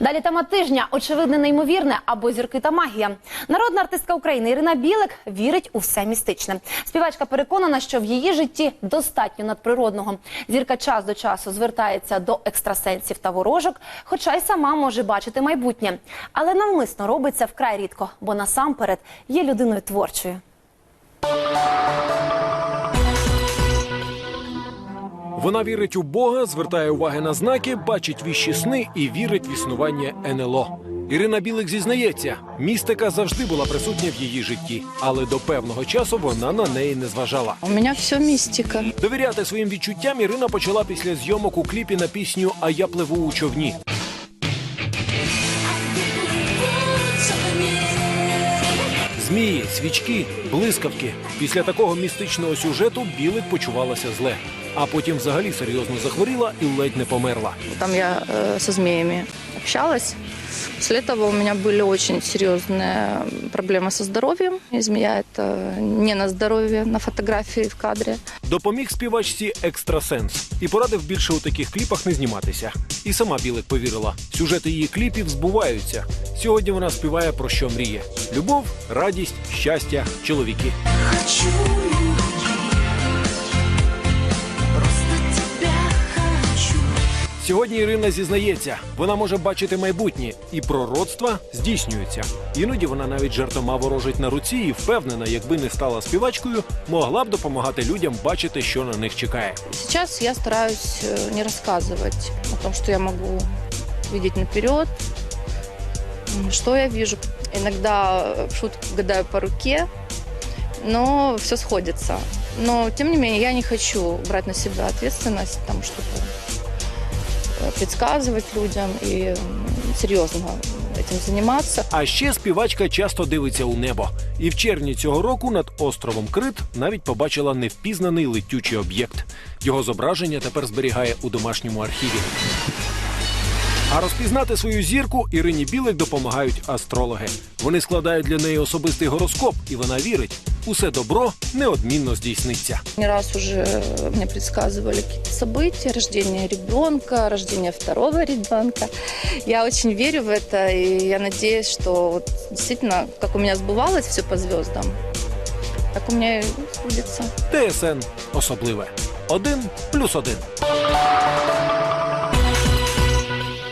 Далі тема тижня очевидне неймовірне або зірки та магія. Народна артистка України Ірина Білик вірить у все містичне. Співачка переконана, що в її житті достатньо надприродного. Зірка час до часу звертається до екстрасенсів та ворожок, хоча й сама може бачити майбутнє. Але навмисно робиться вкрай рідко, бо насамперед є людиною творчою. Вона вірить у Бога, звертає уваги на знаки, бачить віщі сни і вірить в існування НЛО. Ірина Білик зізнається, містика завжди була присутня в її житті, але до певного часу вона на неї не зважала. У мене все містика. Довіряти своїм відчуттям Ірина почала після зйомок у кліпі на пісню А я пливу у човні. Змії, свічки, блискавки. Після такого містичного сюжету Білик почувалася зле. А потім взагалі серйозно захворіла і ледь не померла. Там я е, зі зміями общалась. После этого у меня были очень серьезные проблемы со здоровьем. И змея это не на здоровье, на фотографии в кадре. Допоміг співачці екстрасенс і порадив більше у таких кліпах не зніматися. І сама Білик повірила. Сюжети її кліпів збуваються. Сьогодні вона співає про що мріє: любов, радість, щастя, чоловіки. Хочу Сьогодні Ірина зізнається, вона може бачити майбутнє, і пророцтва здійснюються. Іноді вона навіть жартома ворожить на руці і впевнена, якби не стала співачкою, могла б допомагати людям бачити, що на них чекає. Сейчас я стараюсь э, не рассказывать о том, что я могу видеть наперед, м, что я вижу. Иногда э, в шутку гадаю по руке, но все сходится. Но, тем не менее, я не хочу брать на себя ответственность, там что-то э, предсказывать людям и м, серьезно этим заниматься. А ще співачка часто дивиться у небо. І в червні цього року над островом Крит навіть побачила невпізнаний летючий об'єкт. Його зображення тепер зберігає у домашньому архіві. А розпізнати свою зірку Ірині Білик допомагають астрологи. Вони складають для неї особистий гороскоп, і вона вірить, усе добро неодмінно здійсниться. Не раз уже э, мне предсказывали какие-то события, рождение ребенка, рождение второго ребенка. Я очень верю в это, и я надеюсь, что вот действительно, как у меня сбывалось все по звездам, так у меня и сбудется. ТСН особливе. Один плюс один.